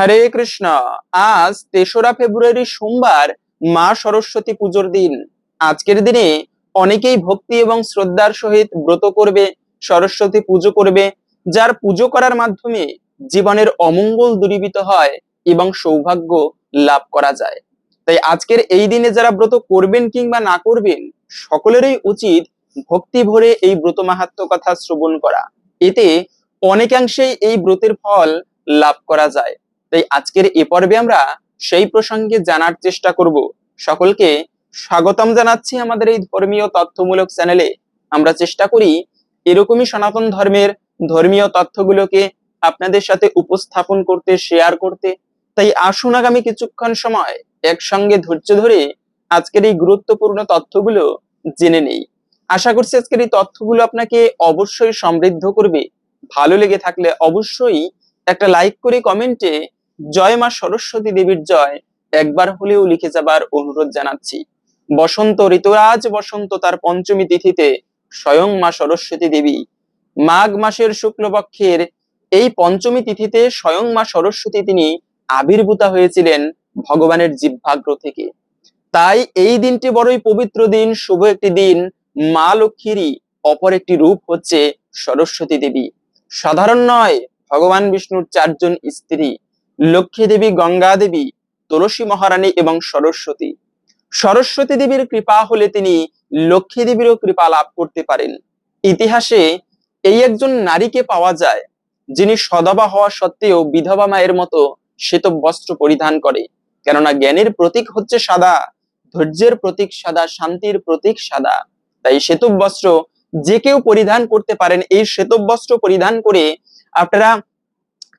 হরে কৃষ্ণ। আজ তেসরা ফেব্রুয়ারি সোমবার মা সরস্বতী পুজোর দিন। আজকের দিনে অনেকেই ভক্তি এবং শ্রদ্ধার সহিত ব্রত করবে, সরস্বতী পুজো করবে, যার পুজো করার মাধ্যমে জীবনের অমঙ্গল দূরীভূত হয় এবং সৌভাগ্য লাভ করা যায়। তাই আজকের এই দিনে যারা ব্রত করবেন কিংবা না করবেন, সকলেরই উচিত ভক্তি ভরে এই ব্রত মাহাত্ম কথা শ্রবণ করা। এতে অনেকাংশেই এই ব্রতের ফল লাভ করা যায়। তাই আজকের এ পর্বে আমরা সেই প্রসঙ্গে জানার চেষ্টা করব। সকলকে স্বাগতম জানাচ্ছি আমাদের এই ধর্মীয় তথ্যমূলক চ্যানেলে। আমরা চেষ্টা করি এরকমই সনাতন ধর্মের ধর্মীয় তথ্যগুলোকে আপনাদের সাথে উপস্থাপন করতে শেয়ার করতে। তাই আসুন আগামী কিছুক্ষণ সময় একসঙ্গে ধৈর্য ধরে আজকের এই গুরুত্বপূর্ণ তথ্যগুলো জেনে নেই। আশা করছি আজকের এই তথ্যগুলো আপনাকে অবশ্যই সমৃদ্ধ করবে। ভালো লেগে থাকলে অবশ্যই একটা লাইক করে কমেন্টে জয় মা সরস্বতী দেবীর জয়, একবার হলেও লিখে যাবার অনুরোধ জানাচ্ছি। বসন্ত ঋতুরাজ বসন্ত তার পঞ্চমী তিথিতে স্বয়ং মা সরস্বতী দেবী। মাঘ মাসের শুক্লপক্ষের এই পঞ্চমী তিথিতে স্বয়ং মা সরস্বতী তিনি আবির্ভূতা হয়েছিলেন ভগবানের জীবভাগ্র থেকে। তাই এই দিনটি বড়ই পবিত্র দিন, শুভ একটি দিন। মা লক্ষ্মীরই অপর একটি রূপ হচ্ছে সরস্বতী দেবী। সাধারণ নয়, ভগবান বিষ্ণুর চারজন স্ত্রী। লক্ষ্মী দেবী, গঙ্গা দেবী, তুলসী মহারানী এবং সরস্বতী। সরস্বতী দেবীর কৃপা হলে তিনি লক্ষ্মী দেবীরও কৃপা লাভ করতে পারেন। ইতিহাসে এই একজন নারীকে পাওয়া যায়, যিনি সদবা হওয়া সত্ত্বেও বিধবা মায়ের মতো শ্বেত বস্ত্র পরিধান করে। কেননা জ্ঞানের প্রতীক হচ্ছে সাদা, ধৈর্যের প্রতীক সাদা, শান্তির প্রতীক সাদা। তাই শ্বেতব বস্ত্র যে কেউ পরিধান করতে পারেন, এই শ্বেত বস্ত্র পরিধান করে আপনারা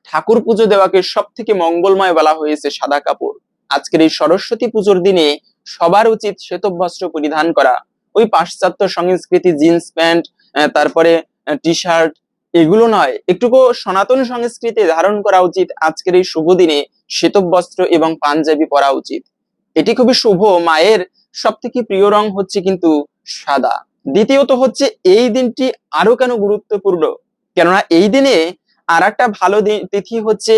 ঠাকুর পুজো দেওয়াকে সব থেকে মঙ্গলময় বলা হয়েছে সাদা কাপড়। আজকের এই সরস্বতী পুজোর দিনে সবার উচিত শ্বেত বস্ত্র পরিধান করা। ওই পাশ্চাত্য সংস্কৃতি, জিন্স প্যান্ট তারপরে টি শার্ট এগুলো নয়। একটুকু সনাতন সংস্কৃতি ধারণ করা উচিত আজকের এই শুভ দিনে শ্বেত বস্ত্র এবং পাঞ্জাবি পরা উচিত। এটি খুবই শুভ, মায়ের সব থেকে প্রিয় রং হচ্ছে কিন্তু সাদা। দ্বিতীয়ত হচ্ছে এই দিনটি আরও কেন গুরুত্বপূর্ণ? কেননা এই দিনে আর একটা ভালো তিথি হচ্ছে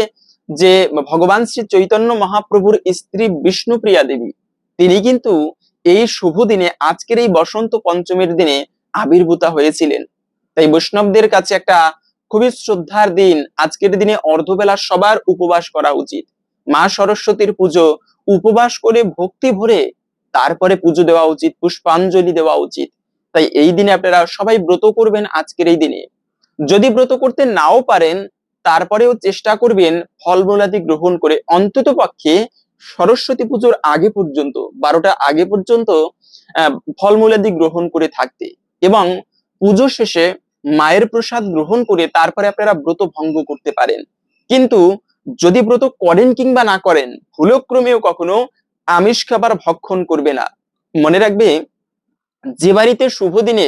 যে ভগবান শ্রী চৈতন্য মহাপ্রভুর স্ত্রী বিষ্ণুপ্রিয়া দেবী। তিনি কিন্তু এই শুভ দিনে, আজকের এই বসন্ত পঞ্চমীর দিনে আবির্ভূতা হয়েছিলেন। তাই বৈষ্ণবদের কাছে একটা খুবই শ্রদ্ধার দিন, আজকের দিনে অর্ধবেলা সবার উপবাস করা উচিত। মা সরস্বতীর পুজো, উপবাস করে ভক্তি ভরে তারপরে পুজো দেওয়া উচিত, পুষ্পাঞ্জলি দেওয়া উচিত। তাই এই দিনে আপনারা সবাই ব্রত করবেন আজকের এই দিনে। যদি ব্রত করতে নাও পারেন, তারপরেও চেষ্টা করবেন ফলমূলাদি গ্রহণ করে। অন্তত পক্ষে সরস্বতী পুজোর আগে পর্যন্ত, বারোটা আগে পর্যন্ত ফলমূলাদি গ্রহণ করে থাকতে। এবং পুজো শেষে মায়ের প্রসাদ গ্রহণ করে তারপরে আপনারা ব্রত ভঙ্গ করতে পারেন। কিন্তু যদি ব্রত করেন কিংবা না করেন ভুলক্রমেও কখনো আমিষ খাবার ভক্ষণ করবে না। মনে রাখবে, যে বাড়িতে শুভ দিনে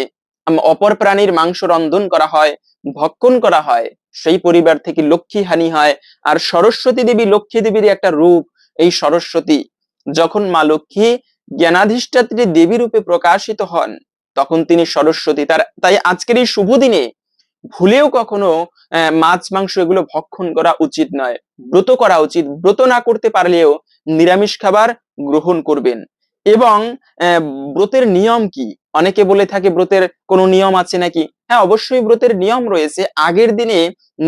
অপর প্রাণীর মাংস রন্ধন করা হয় ভক্ষণ করা হয়। সেই পরিবার থেকে লক্ষ্মী হানি হয় আর সরস্বতী দেবী লক্ষ্মী দেবীর একটা রূপ এই সরস্বতী। যখন মা লক্ষ্মী জ্ঞানাধিষ্ঠাত্রী দেবী রূপে প্রকাশিত হন, তখন তিনি সরস্বতী। তার, তাই আজকের এই শুভ দিনে ভুলেও কখনো মাছ, মাংস এগুলো ভক্ষণ করা উচিত নয়। ব্রত করা উচিত। ব্রত না করতে পারলেও নিরামিষ খাবার গ্রহণ করবেন। এবং ব্রতের নিয়ম কি? অনেকে বলে থাকে ব্রতের কোনো নিয়ম আছে নাকি? হ্যাঁ অবশ্যই ব্রতের নিয়ম রয়েছে। আগের দিনে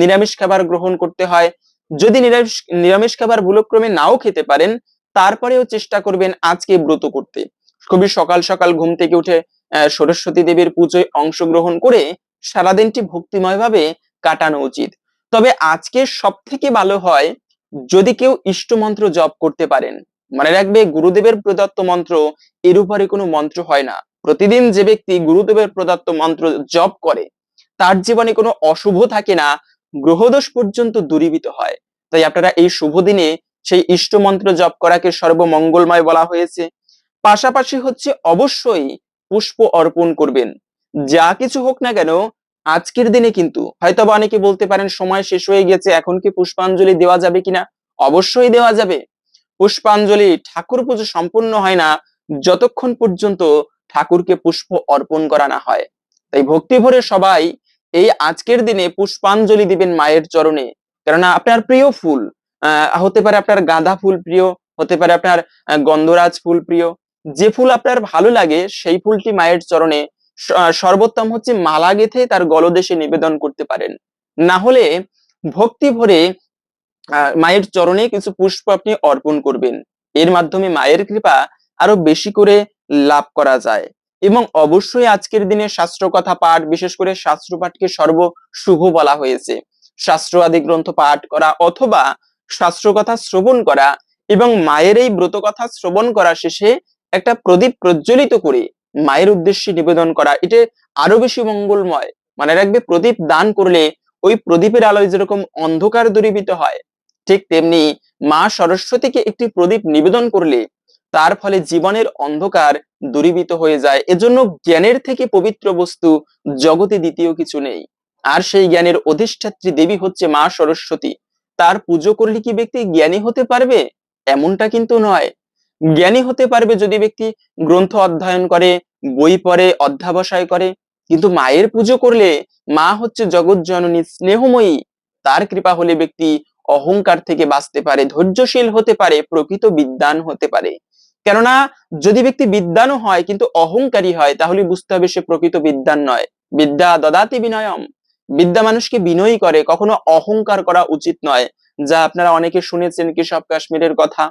নিরামিষ খাবার গ্রহণ করতে হয়। যদি নিরামিষ নিরামিষ খাবার ভুলক্রমে নাও খেতে পারেন, তারপরেও চেষ্টা করবেন আজকে ব্রত করতে। খুবই সকাল সকাল ঘুম থেকে উঠে সরস্বতী দেবীর পুজোয় অংশগ্রহণ করে সারাদিনটি ভক্তিময় ভাবে কাটানো উচিত। তবে আজকে সব থেকে ভালো হয় যদি কেউ ইষ্টমন্ত্র জপ করতে পারেন। মনে রাখবে, গুরুদেবের প্রদত্ত মন্ত্র এর উপরে কোনো মন্ত্র হয় না। প্রতিদিন যে ব্যক্তি গুরুদেবের প্রদত্ত মন্ত্র জপ করে, তার জীবনে কোনো অশুভ থাকে না, গ্রহদোষ পর্যন্ত দূরীভূত হয়। তাই আপনারা এই শুভ দিনে সেই ইষ্ট মন্ত্র জপ করাকে সর্বমঙ্গলময় বলা হয়েছে। পাশাপাশি হচ্ছে অবশ্যই পুষ্প অর্পণ করবেন। যা কিছু হোক না কেন, আজকের দিনে কিন্তু হয়তো অনেকে বলতে পারেন, সময় শেষ হয়ে গেছে, এখন কি পুষ্পাঞ্জলি দেওয়া যাবে কিনা? অবশ্যই দেওয়া যাবে। পুষ্পাঞ্জলি ঠাকুর পুজো সম্পূর্ণ হয় না, যতক্ষণ পর্যন্ত ঠাকুরকে পুষ্প অর্পণ করা না হয়। তাই ভক্তি ভরে সবাই এই আজকের দিনে পুষ্পাঞ্জলি দিবেন মায়ের চরণে। কেননা আপনার প্রিয় ফুল হতে পারে আপনার গাঁদা ফুল প্রিয়, হতে পারে আপনার গন্ধরাজ ফুল প্রিয়, যে ফুল আপনার ভালো লাগে সেই ফুলটি মায়ের চরণে সর্বোত্তম হচ্ছে মালা গেথে তার গলদেশে নিবেদন করতে পারেন। না হলে ভক্তি ভরে মায়ের চরণে কিছু পুষ্প আপনি অর্পণ করবেন। এর মাধ্যমে মায়ের কৃপা আরও বেশি করে লাভ করা যায়। এবং অবশ্যই আজকের দিনে শাস্ত্র কথা পাঠ, বিশেষ করে শাস্ত্র পাঠকে সর্ব শুভ বলা হয়েছে। শাস্ত্র আদি গ্রন্থ পাঠ করা অথবা শাস্ত্র কথা শ্রবণ করা এবং মায়ের এই ব্রত কথা শ্রবণ করা শেষে একটা প্রদীপ প্রজ্বলিত করে মায়ের উদ্দেশ্যে নিবেদন করা, এটা আরও বেশি মঙ্গলময়। মানে রাখবে, প্রদীপ দান করলে ওই প্রদীপের আলোয় যেরকম অন্ধকার দূরীভূত হয় ঠিক তেমনি মা সরস্বতীকে একটি প্রদীপ নিবেদন করলে তার ফলে জীবনের অন্ধকার দূরীভূত হয়ে যায়। এজন্য জ্ঞানের থেকে পবিত্র বস্তু জগতে দ্বিতীয় কিছু নেই। আর সেই জ্ঞানের অধিষ্ঠাত্রী দেবী হচ্ছে মা সরস্বতী। তার পুজো করলে কি ব্যক্তি জ্ঞানী হতে পারবে? এমনটা কিন্তু নয়। জ্ঞানী হতে পারবে যদি ব্যক্তি গ্রন্থ অধ্যয়ন করে, বই পড়ে, অধ্যাবসায় করে। কিন্তু মায়ের পুজো করলে মা হচ্ছে জগৎ জননী স্নেহময়ী। তার কৃপা হলে ব্যক্তি অহংকার থেকে বাঁচতে পারে, ধৈর্যশীল হতে পারে, প্রকৃত বিদ্যান হতে পারে। কেননা, যদি ব্যক্তি বিদ্যানও হয় কিন্তু অহংকারী হয়, তাহলে বুঝতে হবে সে প্রকৃত বিদ্যান নয়। বিদ্যা দদাতি বিনয়ম। বিদ্যা মানুষকে বিনয়ী করে, কখনো অহংকার করা উচিত নয়, যা আপনারা অনেকে শুনেছেন কেশব কাশ্মীরের কথা।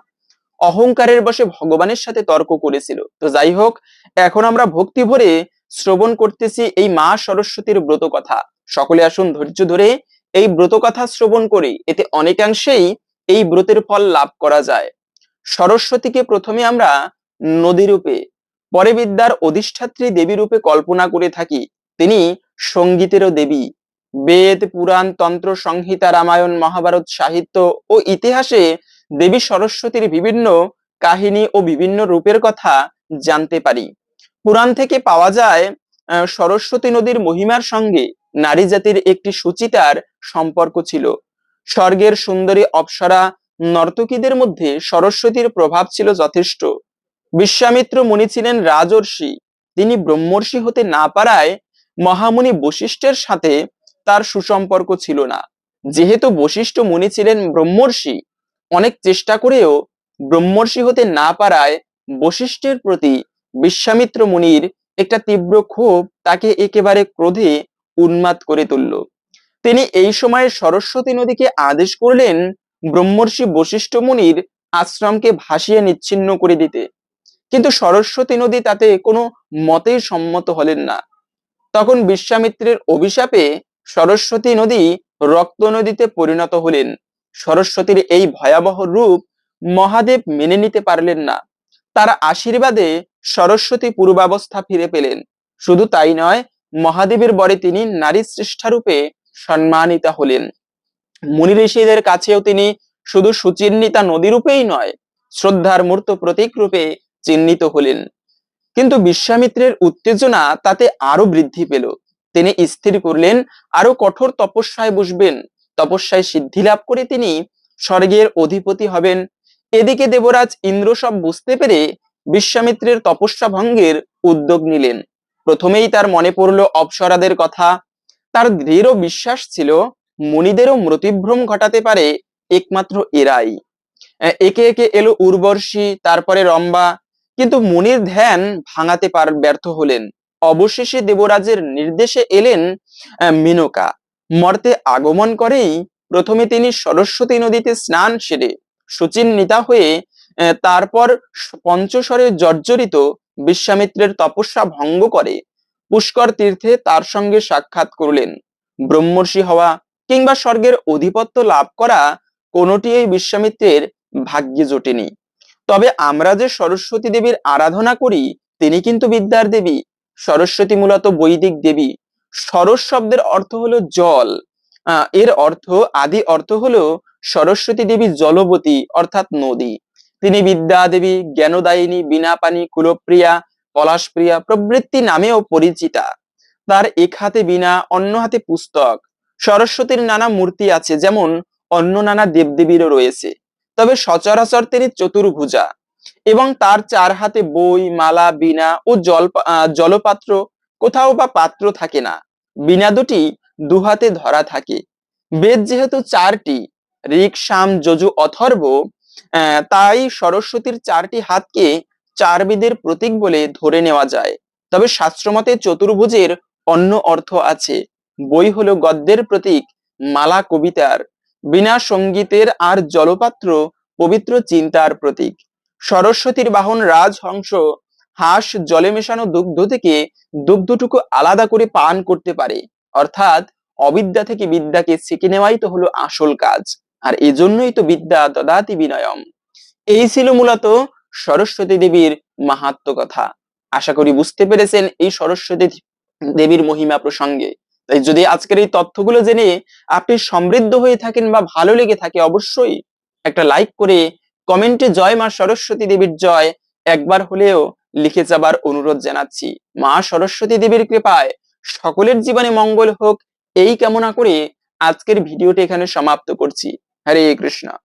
অহংকারের বসে ভগবানের সাথে তর্ক করেছিল। তো যাই হোক, এখন আমরা ভক্তি ভরে শ্রবণ করতেছি এই মা সরস্বতীর ব্রত কথা। সকলে আসুন ধৈর্য ধরে এই ব্রত কথা শ্রবণ করি, এতে অনেকাংশেই এই ব্রতের ফল লাভ করা যায়। সরস্বতীকে প্রথমে আমরা নদী রূপে পরে বিদ্যার অধিষ্ঠাত্রী দেবী রূপে কল্পনা করে থাকি। তিনি সঙ্গীতেরও দেবী। বেদ, পুরাণ, তন্ত্র, সংহিতা, রামায়ণ, মহাভারত, সাহিত্য ও ইতিহাসে দেবী সরস্বতীর বিভিন্ন কাহিনী ও বিভিন্ন রূপের কথা জানতে পারি। পুরাণ থেকে পাওয়া যায় সরস্বতী নদীর মহিমার সঙ্গে নারী জাতির একটি সুচিতার সম্পর্ক ছিল। স্বর্গের সুন্দরী অপ্সরা নর্তকীদের মধ্যে সরস্বতীর প্রভাব ছিল যথেষ্ট। বিশ্বামিত্র মুনি ছিলেন রাজর্ষি। তিনি ব্রহ্মর্ষি হতে না পারায় মহামুনি বশিষ্ঠের সাথে তার সুসম্পর্ক ছিল না। যেহেতু বশিষ্ঠ মুনি ছিলেন ব্রহ্মর্ষি, অনেক চেষ্টা করেও ব্রহ্মর্ষি হতে না পারায় বশিষ্ঠের প্রতি বিশ্বামিত্র মুনির একটা তীব্র ক্ষোভ তাকে একেবারে ক্রোধে উন্মাদ করে তুলল। তিনি এই সময়ে সরস্বতী নদীকে আদেশ করলেন ব্রহ্মর্ষি বশিষ্ঠ মুনির আশ্রমকে ভাসিয়ে নিচ্ছিন্ন করে দিতে। কিন্তু সরস্বতী নদী তাতে কোনো মতেই সম্মত হলেন না। তখন বিশ্বামিত্রের অভিশাপে সরস্বতী নদী রক্ত নদীতে পরিণত হলেন। সরস্বতীর এই ভয়াবহ রূপ মহাদেব মেনে নিতে পারলেন না। তার আশীর্বাদে সরস্বতী পূর্বাবস্থা ফিরে পেলেন। শুধু তাই নয় মহাদেবের বরে তিনি নারী শ্রেষ্ঠারূপে সম্মানিতা হলেন। মুনি ঋষিদের কাছেও তিনি শুধু সুচিহ্নিতা নদী রূপেই নয়, শ্রদ্ধার মূর্ত প্রতীক রূপে চিহ্নিত হলেন। কিন্তু বিশ্বামিত্রের উত্তেজনা তাতে আরও বৃদ্ধি পেল। তিনি স্থির করলেন আরও কঠোর তপস্যায় বসবেন। তপস্যায় সিদ্ধি লাভ করে তিনি স্বর্গের অধিপতি হবেন। এদিকে দেবরাজ ইন্দ্র সব বুঝতে পেরে বিশ্বামিত্রের তপস্যা ভঙ্গের উদ্যোগ নিলেন। প্রথমেই তার মনে পড়ল অপ্সরাদের কথা। তার দৃঢ় বিশ্বাস ছিল মুনিদেরও মৃতিভ্রম ঘটাতে পারে একমাত্র এরাই। একে একে এলো উর্বর্ষী তারপরে রম্বা। কিন্তু মুনির ধ্যান ভাঙাতে পার ব্যর্থ হলেন। অবশেষে দেবরাজের নির্দেশে এলেন মেনকা। মর্তে আগমন করেই প্রথমে তিনি সরস্বতী নদীতে স্নান সেরে সুচিন্বিতা হয়ে আহ, তারপর পঞ্চস্বরে জর্জরিত বিশ্বামিত্রের তপস্যা ভঙ্গ করে, পুষ্কর তীর্থে তার সঙ্গে সাক্ষাৎ করলেন। ব্রহ্মর্ষি হওয়া কিংবা স্বর্গের অধিপত্য লাভ করা কোনোটি এই বিশ্বামিত্রের ভাগ্যে জোটেনি। তবে আমরা যে সরস্বতী দেবীর আরাধনা করি, তিনি কিন্তু বিদ্যার দেবী। সরস্বতী মূলত বৈদিক দেবী। সরস শব্দের অর্থ হলো জল। এর অর্থ, আদি অর্থ হলো সরস্বতী দেবী জলবতী, অর্থাৎ নদী। তিনি বিদ্যা দেবী জ্ঞানদায়িনী বিনা পানি কুলপ্রিয়া, পলাশপ্রিয়া প্রবৃত্তি নামেও পরিচিতা। তার এক হাতে বিনা অন্য হাতে পুস্তক। সরস্বতীর নানা মূর্তি আছে যেমন অন্য নানা দেবদেবীরও রয়েছে। তবে সচরাচর তিনি চতুর্ভুজা এবং তার চার হাতে বই, মালা, বীণা ও জল জলপাত্র কোথাও বা পাত্র থাকে না। বীণা দুটি দুহাতে ধরা থাকে। বেদ যেহেতু চারটি ঋক সাম যজু, অথর্ব তাই সরস্বতীর চারটি হাতকে চার বেদের প্রতীক বলে ধরে নেওয়া যায়। তবে শাস্ত্রমতে চতুর্ভুজের অন্য অর্থ আছে। বই হলো গদ্যের প্রতীক, মালা কবিতার। বিনা সঙ্গীতের আর জলপাত্র পবিত্র চিন্তার প্রতীক। সরস্বতীর বাহন রাজহংস, হাঁস জলে মেশানো দুগ্ধ থেকে দুগ্ধটুকু আলাদা করে পান করতে পারে। অর্থাৎ অবিদ্যা থেকে বিদ্যাকে শিখে নেওয়াই তো হলো আসল কাজ। আর এই জন্যই তো বিদ্যা দদাতি বিনয়ম। এই ছিল মূলত সরস্বতী দেবীর মাহাত্ম কথা। আশা করি বুঝতে পেরেছেন এই সরস্বতী দেবীর মহিমা প্রসঙ্গে। তাই যদি আজকের এই তথ্যগুলো জেনে আপনি সমৃদ্ধ হয়ে থাকেন বা ভালো লেগে থাকে অবশ্যই একটা লাইক করে কমেন্টে জয় মা সরস্বতী দেবীর জয় একবার হলেও লিখে যাবার অনুরোধ জানাচ্ছি। মা সরস্বতী দেবীর কৃপায় সকলের জীবনে মঙ্গল হোক, এই কামনা করে আজকের ভিডিওটি এখানে সমাপ্ত করছি। হরে কৃষ্ণ